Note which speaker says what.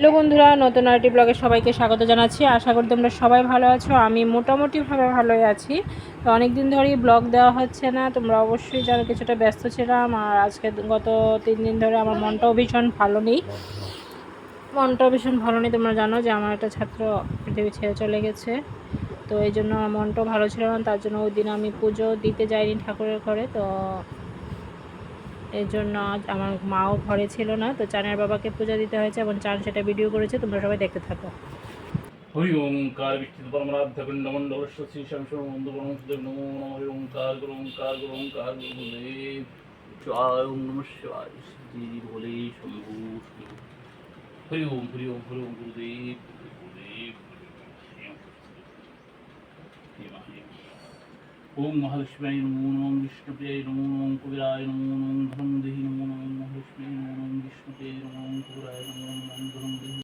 Speaker 1: Hello বন্ধুরা, নতুন আরেকটি ব্লগে সবাইকে স্বাগত জানাচ্ছি। আশা করি তোমরা সবাই ভালো আছো, আমি মোটামুটিভাবে ভালোই আছি। তো অনেক দিন ধরেই ব্লগ দেওয়া হচ্ছে না, তোমরা অবশ্যই জানো কিছুটা ব্যস্ত ছিলাম আর আজকে গত তিন দিন ধরে আমার মনটাও ভীষণ ভালো নেই। মনটাও ভীষণ ভালো নেই, তোমরা জানো যে আমার একটা ছাত্র পৃথিবী ছেড়ে চলে গেছে। তো এই জন্য আমার মনটাও ভালো ছিল না, তার জন্য ওই দিন আমি পুজো দিতে যাইনি ঠাকুরের ঘরে, তো এর জন্য আজ আমার মাও ঘরে ছিল না, তো চানের বাবাকে পূজা দিতে হয়েছে এবং চান সেটা ভিডিও করেছে, তোমরা সবাই দেখতে থাকো।
Speaker 2: হরি ওঙ্কার বিষ্ণু পরমারাধ্য খণ্ডমণ্ডল শ্রী শংস বন্ধু বরমদেব নমো নমঃ, হরি ওঙ্কার গুরু ওঙ্কার গুরু ওঙ্কার গুরুদেব জয় ওম নমঃ শিবায় শ্রী ভোলে শম্ভু হরি ওম হরি ওম হরি ওম গুরুদেব গুরুদেব ওম। মহালক্ষ্মী নমো নম, বিষ্ণুপ্রিয়ায় নমো নম, কবিরায় নমো নম ধনদেহি নমো